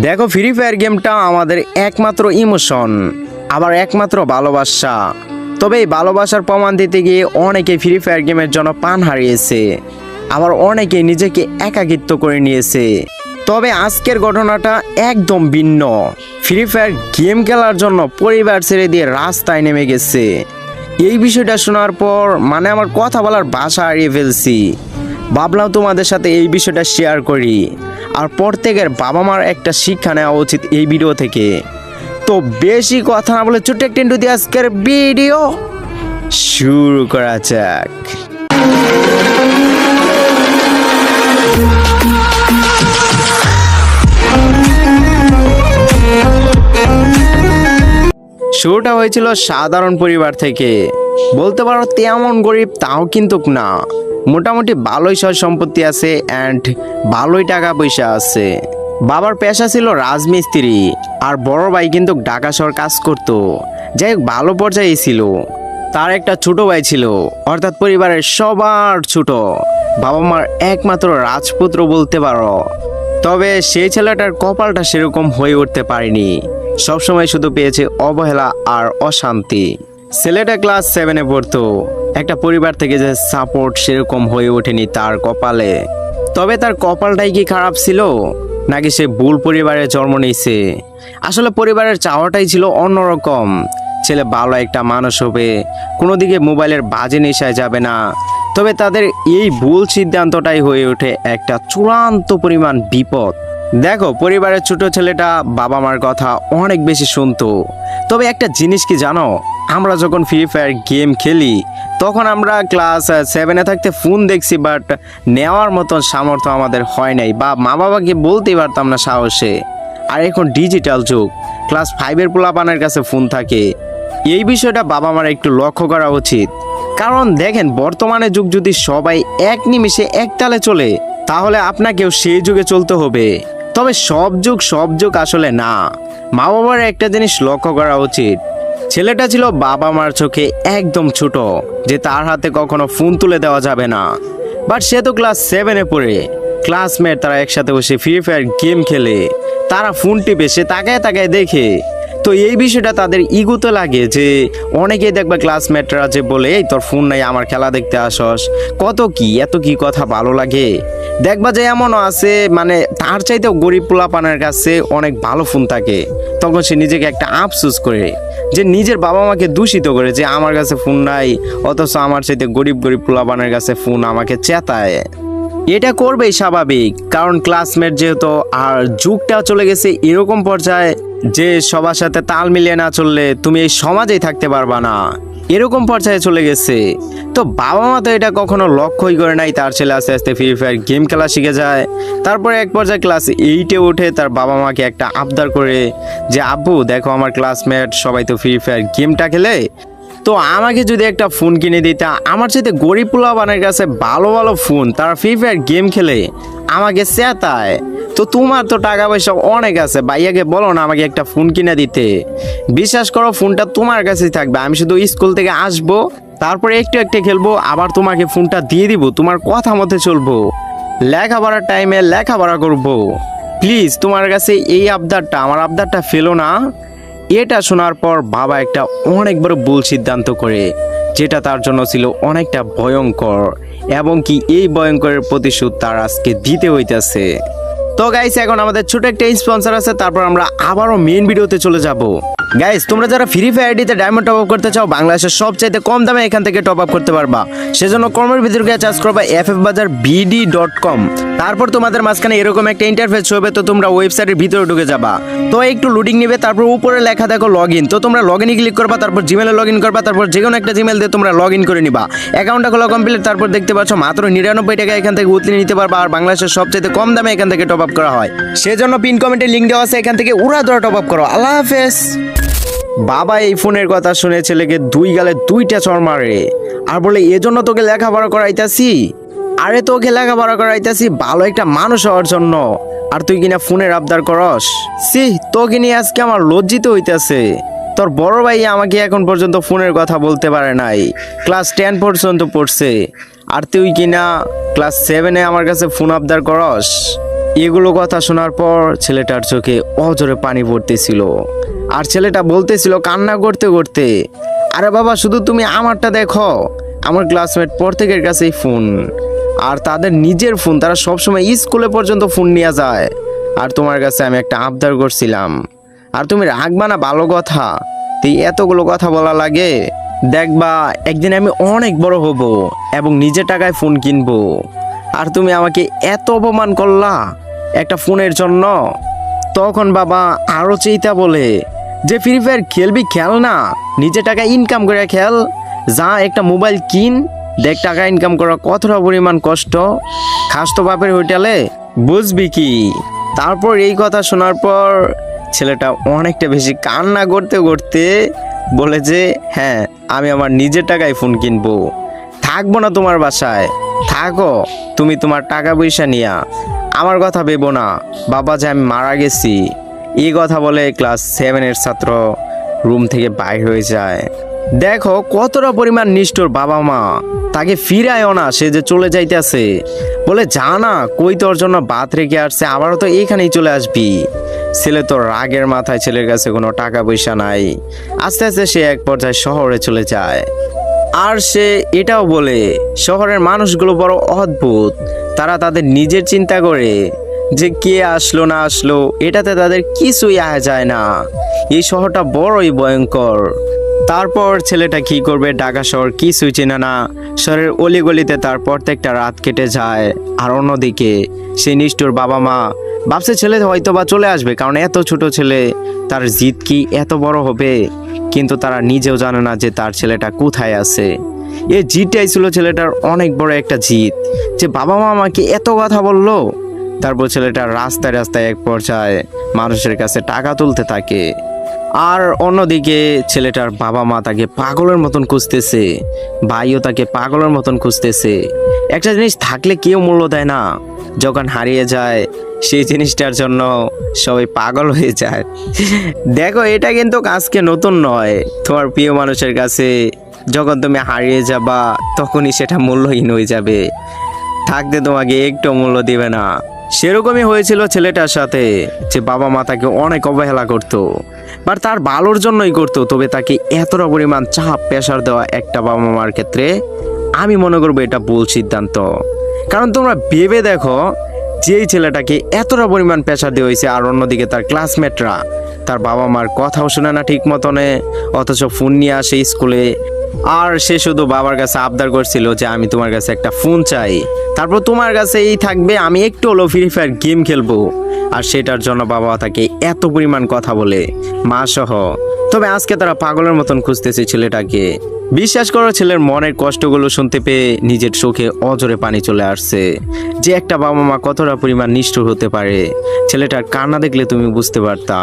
দেখো free fire গেমটা আমাদের একমাত্র ইমোশন আবার একমাত্র ভালোবাসা। তবে এই ভালোবাসার প্রমাণ দিতে গিয়ে অনেকে ফ্রি ফায়ার গেমের জন্য পান হারিয়েছে, আবার অনেকে নিজেকে একাকিত্ব করে নিয়েছে। তবে আজকের ঘটনাটা একদম ভিন্ন। ফ্রি ফায়ার গেম খেলার জন্য পরিবার ছেড়ে দিয়ে রাস্তায় নেমে গেছে। এই বিষয়টা শোনার পর মানে আমার কথা বলার ভাষা হারিয়ে ফেলছি। ভাবলাম তোমাদের সাথে এই বিষয়টা শেয়ার করি। আর প্রত্যেকের বাবা মার একটা শিক্ষা নেওয়া উচিত এই ভিডিও থেকে। তো বেশি কথা না বলে ছোট্ট একটা ইন্টু দিয়ে আজকের ভিডিও শুরু করা যাক। শুরুটা হয়েছিল সাধারণ পরিবার থেকে। বলতে পারো তেমন গরিব তাও কিন্তু না। মোটামুটি ভালোই সয় সম্পত্তি আছে অ্যান্ড ভালোই টাকা পয়সা আছে। বাবার পেশা ছিল রাজমিস্ত্রি, আর বড় ভাই কিন্তু ঢাকা শহর কাজ করত। যাই হোক, ভালো পর্যায়ে ছিল। তার একটা ছোট ভাই ছিল, অর্থাৎ পরিবারের সবার ছোট। বাবা মার একমাত্র রাজপুত্র বলতে পারো। তবে সেই ছেলেটার কপালটা সেরকম হয়ে উঠতে পারেনি। সবসময় শুধু পেয়েছে অবহেলা আর অশান্তি। ছেলেটা ক্লাস সেভেনে পড়তো। একটা পরিবার থেকে যে সাপোর্ট সেরকম হয়ে ওঠেনি তার কপালে। তবে তার কপালটাই কি খারাপ ছিল? নাকি সে ভুল পরিবারে জন্ম নিয়েছে? আসলে পরিবারের চাওয়াটাই ছিল অন্যরকম। ছেলে ভালো একটা মানুষ হবে কোনো দিকে মোবাইলের বাজে নেশায় যাবে না। তবে তাদের এই ভুল সিদ্ধান্তটাই হয়ে ওঠে একটা চূড়ান্ত পরিমাণ বিপদ। দেখো, পরিবারের ছোট ছেলেটা বাবা মার কথা অনেক বেশি শুনতো। তবে একটা জিনিস কি জানো? আমরা যখন ফ্রি ফায়ার গেম খেলি, তখন আমরা ক্লাস সেভেনে থাকতে ফোন দেখছি বাট নেওয়ার মতন সামর্থ্য আমাদের হয় নাই বা মা বাবাকে বলতেই পারতাম না সাহসে। আর এখন ডিজিটাল যুগ ক্লাস ফাইভের পোলাপানের কাছে ফোন থাকে। এই বিষয়টা বাবা মার একটু লক্ষ্য করা উচিত। কারণ দেখেন, বর্তমানে যুগ যদি সবাই এক নিমিষে একতালে চলে, তাহলে আপনাকেও সেই যুগে চলতে হবে। তবে সব যুগ সব যুগ আসলে না। মা বাবার একটা জিনিস লক্ষ্য করা উচিত। ছেলেটা ছিল বাবা মার চোখে একদম ছোট, যে তার হাতে কখনো ফোন তুলে দেওয়া যাবে না। বাট সে তো ক্লাস সেভেনে পড়ে। ক্লাসমেট তারা একসাথে বসে ফ্রি ফায়ার গেম খেলে। তারা ফোন টিপে, সে তাকায় তাকায় দেখে। তো এই বিষয়টা তাদের ইগুতে লাগে যে, অনেকেই দেখবে ক্লাসমেটরা যে বলে, এই তোর ফোন নাই, আমার খেলা দেখতে আসস। কত কি, এত কি কথা ভালো লাগে? দেখবা যে এমনও আছে মানে তার চাইতেও গরিব পোলাপানের কাছে অনেক ভালো ফোন থাকে। তখন সে নিজেকে একটা আফসোস করে। যে নিজের বাবা মাকে দূষিত করে যে আমার কাছে ফোন নাই, অথচ আমার সাথে গরিব গরিব পোলাপানের কাছে ফোন আমাকে চেতায়। এটা করবেই স্বাভাবিক, কারণ ক্লাসমেট যেহেতু, আর যুগটা চলে গেছে এরকম পর্যায়ে যে সবার সাথে তাল মিলিয়ে না চললে তুমি এই সমাজেই থাকতে পারবা না। এরকম পর্যায়ে চলে গেছে। তো বাবা মা তো এটা কখনো লক্ষ্যই করে নাই, তার ছেলে আস্তে আস্তে ফ্রি ফায়ার গেম খেলা শিখে যায়। তারপরে এক পর্যায়ে ক্লাস এইটে উঠে তার বাবা মাকে একটা আবদার করে যে, আব্বু, দেখো আমার ক্লাসমেট সবাই তো ফ্রি ফায়ার গেমটা খেলে। তো আমাকে যদি একটা ফোন কিনে দিতা, আমার সাথে গরিব পোলাবানের কাছে ভালো ভালো ফোন তারা ফ্রি ফায়ার গেম খেলে, আমাকে চেতায়। তো তোমার তো টাকা পয়সা অনেক আছে। ভাইয়াকে বলো না আমাকে একটা ফোন কিনে দিতে। বিশ্বাস করো ফোনটা তোমার কাছেই থাকবে। আমি শুধু স্কুল থেকে আসব, তারপরে একটু একটু খেলব, আবার তোমাকে ফোনটা দিয়ে দিব। তোমার কথা মতে চলবো। লেখাপড়ার টাইমে লেখাপড়া করব। প্লিজ তোমার কাছে এই আবদারটা, আমার আবদারটা ফেলো না। এটা শোনার পর বাবা একটা অনেক বড় ভুল সিদ্ধান্ত করে, যেটা তার জন্য ছিল অনেকটা ভয়ঙ্কর, এবং কি এই ভয়ঙ্করের প্রতিশোধ তার আজকে দিতে হইতাছে। তো গাইস এখন আমাদের ছোট একটা স্পন্সর আছে, তারপর আমরা আবারও মেইন ভিডিওতে চলে যাব। গাইস তোমরা যারা ফ্রি ফায়ার ডিতে ডায়মন্ড টপ আপ করতে চাও, বাংলাদেশের সবচাইতে কম দামে এখান থেকে টপ আপ করতে পারবা। সেজন্য কর্মের ভিতরে গিয়ে চার্জ করবা F F Bazar BD dot com তারপর তোমাদের মাঝখানে এরকম একটা ইন্টারফেস হবে, তো তোমরা ওয়েবসাইটের ভিতরে ঢুকে যাবা। তো একটু লুডিং নিবে, তারপর উপরে লেখা দেখো লগ ইন তো তোমরা লগ ইনে ক্লিক করবা, তারপর জিমেলে লগ ইন করবা, তারপর যে কোনো একটা জিমেল দিয়ে তোমরা লগ ইন করে নিবা। অ্যাকাউন্টটা খোলা কমপ্লিট তারপর দেখতে পাচ্ছ মাত্র নিরানব্বই টাকা এখান থেকে উতলে নিতে পারবা, আর বাংলাদেশের সবচেয়ে কম দামে এখান থেকে টপ আপ করা হয়। সেজন্য পিন কমেন্টে লিঙ্ক দেওয়া আছে, এখান থেকে উড়া ধরা টপ আপ করো। আল্লাহ হাফেজ। বাবা এই ফোনের কথা শুনে ছেলেকে দুই গালে দুইটা চর মারে। আর বলে, এজন্য তোকে লেখাপড়া করাইতাছি? আরে, তোকে লেখাপড়া করাইতাছি ভালো একটা মানুষ হওয়ার জন্য। আর তুই কিনা ফোনের আবদার করস? সি তোকে নিয়ে আজকে আমার লজ্জিত হইতাছে। তোর বড় ভাই আমাকে এখন পর্যন্ত ফোনের কথা বলতে পারে নাই। ক্লাস টেন পর্যন্ত পড়ছে। আর তুই কিনা ক্লাস সেভেনে আমার কাছে ফোন আবদার করস? এগুলো কথা শোনার পর ছেলেটার চোখে অজরে পানি পড়তেছিল। আর ছেলেটা বলতেছিল কান্না করতে করতে, আরে বাবা, শুধু তুমি আমারটা দেখো। আমার ক্লাসমেট প্রত্যেকের কাছেই ফোন আর তাদের নিজের ফোন তারা সবসময় স্কুলে পর্যন্ত ফোন নিয়ে যায়। আর তোমার কাছে আমি একটা আবদার করছিলাম। আর তুমি রাখবা না, ভালো কথা। তুই এতগুলো কথা বলা লাগে, দেখবা একদিন আমি অনেক বড় হব এবং নিজের টাকায় ফোন কিনবো। আর তুমি আমাকে এত অপমান করলা একটা ফোনের জন্য? তখন বাবা আরও চিন্তা বলে যে ফ্রি ফায়ার খেলবি, খেল না। নিজে টাকা ইনকাম করে খেল। যা একটা মোবাইল কিন, দেখ টাকা ইনকাম করা কতটা পরিমাণ কষ্ট। খাস তো বাপের হোটেলে বুঝবি কি? তারপর এই কথা শোনার পর ছেলেটা অনেকটা বেশি কান্না করতে করতে বলে যে হ্যাঁ আমি আমার নিজের টাকায় ফোন কিনবো। থাকব না তোমার বাসায়। থাকো, তুমি তোমার টাকা পয়সা নিয়া। আমার কথা ভেবো না। বাবা যে আমি মারা গেছি। এই কথা বলে ক্লাস সেভেনের ছাত্র রুম থেকে বাইর হয়ে যায়। দেখো কতটা পরিমাণ নিষ্ঠুর বাবা মা। তাকে ফিরায়ও না, সে যে চলে যাইতেছে। বলে যা না কই তোর জন্য বাত রেখে আসছে? আবারও তো এইখানেই চলে আসবি। ছেলে তো রাগের মাথায় ছেলের কাছে কোনো টাকা পয়সা নাই। আস্তে আস্তে সে এক পর্যায়ে শহরে চলে যায়। আর সে এটাও বলে, শহরের মানুষগুলো বড় অদ্ভুত। তারা তাদের নিজের চিন্তা করে। যে কে আসলো না আসলো, এটাতে তাদের কিছুই আয় যায় না। এই শহরটা বড়ই ভয়ঙ্কর। তারপর ছেলেটা কি করবে, ঢাকা শহর কিছুই চেনে না। শহরের অলিগলিতে তার প্রত্যেকটা রাত কেটে যায়। আর অন্যদিকে সেই নিষ্ঠুর বাবা মা ভাবছে ছেলে হয়তো বা চলে আসবে, কারণ এত ছোট ছেলে, তার জিদ কি এত বড় হবে? কিন্তু তারা নিজেও জানে না যে তার ছেলেটা কোথায় আছে। এই জিদটাই ছিল ছেলেটার অনেক বড় একটা জিদ। যে বাবা মা আমাকে এত কথা বলল তারপর ছেলেটা রাস্তায় রাস্তায় এক পর্যায়ে মানুষের কাছে টাকা তুলতে থাকে। আর অন্যদিকে ছেলেটার বাবা মা তাকে পাগলের মতন খুঁজতেছে, ভাইও তাকে পাগলের মতন খুঁজতেছে। একটা জিনিস থাকলে কেউ মূল্য দেয় না। যখন হারিয়ে যায়, সেই জিনিসটার জন্য সবাই পাগল হয়ে যায়। দেখো, এটা কিন্তু আজকে নতুন নয়। তোমার প্রিয় মানুষের কাছে যখন তুমি হারিয়ে যাবা, তখনই সেটা মূল্যহীন হয়ে যাবে। থাকতে তোমাকে একটু মূল্য দিবে না। সেরকমই হয়েছিল ছেলেটার সাথে, যে বাবা মা তাকে অনেক অবহেলা করতো। বা তার ভালোর জন্যই করতো, তবে তাকে এতটা পরিমাণ চাপ, প্রেশার দেওয়া একটা বাবা মার ক্ষেত্রে আমি মনে করব এটা ভুল সিদ্ধান্ত। কারণ তোমরা ভেবে দেখো, যেই ছেলেটাকে এতটা পরিমাণ প্রেশার দেওয়া হয়েছে, আর অন্যদিকে তার ক্লাসমেটরা তার বাবা মার কথাও শুনে না ঠিক মতনে, অথচ ফোন নিয়ে আসে স্কুলে আর সে শুধু বাবার কাছে আবদার করছিল যে আমি তোমার কাছে একটা ফোন চাই। তারপর তোমার কাছে এই থাকবে, আমি একটু হলো ফ্রি ফায়ার গেম খেলব। আর সেটার জন্য বাবা তাকে এত পরিমাণ কথা বলে। মা সহ তবে আজকে তারা পাগলের মতন খুঁজতেছে ছেলেটাকে। বিশ্বাস করো ছেলের মনের কষ্টগুলো শুনতে পেয়ে নিজের চোখে অজরে পানি চলে আসছে। যে একটা বাবা মা কতটা পরিমাণ নিষ্ঠুর হতে পারে, ছেলেটার কান্না দেখলে তুমি বুঝতে পারতা।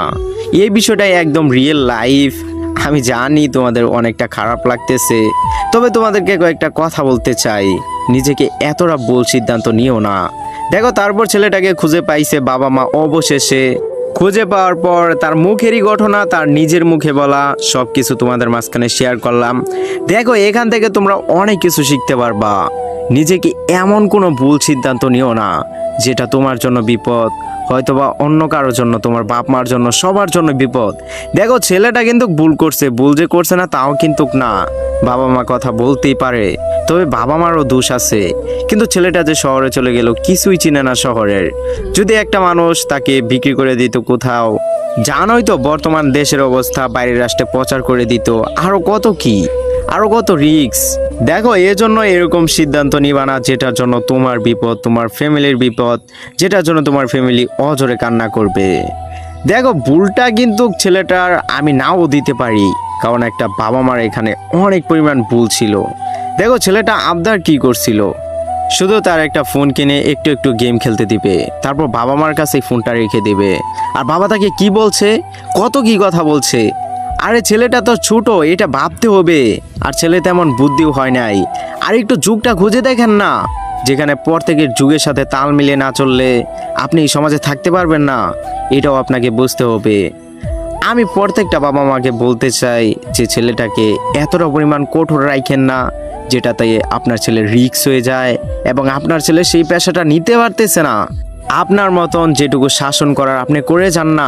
এই বিষয়টাই একদম রিয়েল লাইফ আমি জানি তোমাদের অনেকটা খারাপ লাগতেছে, তবে তোমাদেরকে কয়েকটা কথা বলতে চাই। নিজেকে এতটা ভুল সিদ্ধান্ত নিও না। দেখো, তারপর ছেলেটাকে খুঁজে পাইছে বাবা মা অবশেষে। খুঁজে পাওয়ার পর তার মুখেরই ঘটনা, তার নিজের মুখে বলা সব কিছু তোমাদের মাঝখানে শেয়ার করলাম। দেখো, এখান থেকে তোমরা অনেক কিছু শিখতে পারবা। নিজেকে এমন কোনো ভুল সিদ্ধান্ত নিও না, যেটা তোমার জন্য বিপদ হয়তোবা অন্য কারোর জন্য, তোমার বাপ মার জন্য, সবার জন্য বিপদ। দেখো, ছেলেটা কিন্তু ভুল করছে, ভুল যে করছে না তাও কিন্তু না। বাবা মা কথা বলতেই পারে, তবে বাবা মারও দোষ আছে। কিন্তু ছেলেটা যে শহরে চলে গেল, কিছুই চিনে না শহরের। যদি একটা মানুষ তাকে বিক্রি করে দিত কোথাও, জানোই তো বর্তমান দেশের অবস্থা, বাইরের রাষ্ট্রে প্রচার করে দিত, আরও কত কি? আরও কত রিক্স দেখো এজন্য এরকম সিদ্ধান্ত নিবা না যেটার জন্য তোমার বিপদ, তোমার ফ্যামিলির বিপদ, যেটার জন্য তোমার ফ্যামিলি অজরে কান্না করবে। দেখো, ভুলটা কিন্তু ছেলেটার আমি নাও দিতে পারি, কারণ একটা বাবা মার এখানে অনেক পরিমাণ ভুল ছিল। দেখো, ছেলেটা আবদার কি করছিল? শুধু তার একটা ফোন কিনে একটু একটু গেম খেলতে দিবে, তারপর বাবা মার কাছে ফোনটা রেখে দিবে। আর বাবা তাকে কি বলছে? কত কি কথা বলছে? আরে ছেলেটা তো ছোট, এটা ভাবতে হবে। আর ছেলে তেমন বুদ্ধিও হয় নাই। আর একটু যুগটা খুঁজে দেখেন না। যেখানে প্রত্যেকের যুগের সাথে তাল মিলিয়ে না চললে আপনি এই সমাজে থাকতে পারবেন না, এটাও আপনাকে বুঝতে হবে। আমি প্রত্যেকটা বাবা মাকে বলতে চাই যে ছেলেটাকে এতটা পরিমাণ কঠোর রাখেন না, যেটাতে আপনার ছেলে রিক্স হয়ে যায় এবং আপনার ছেলে সেই পেশাটা নিতে পারতেছে না। আপনার মতন যেটুকু শাসন করার আপনি করে যান না।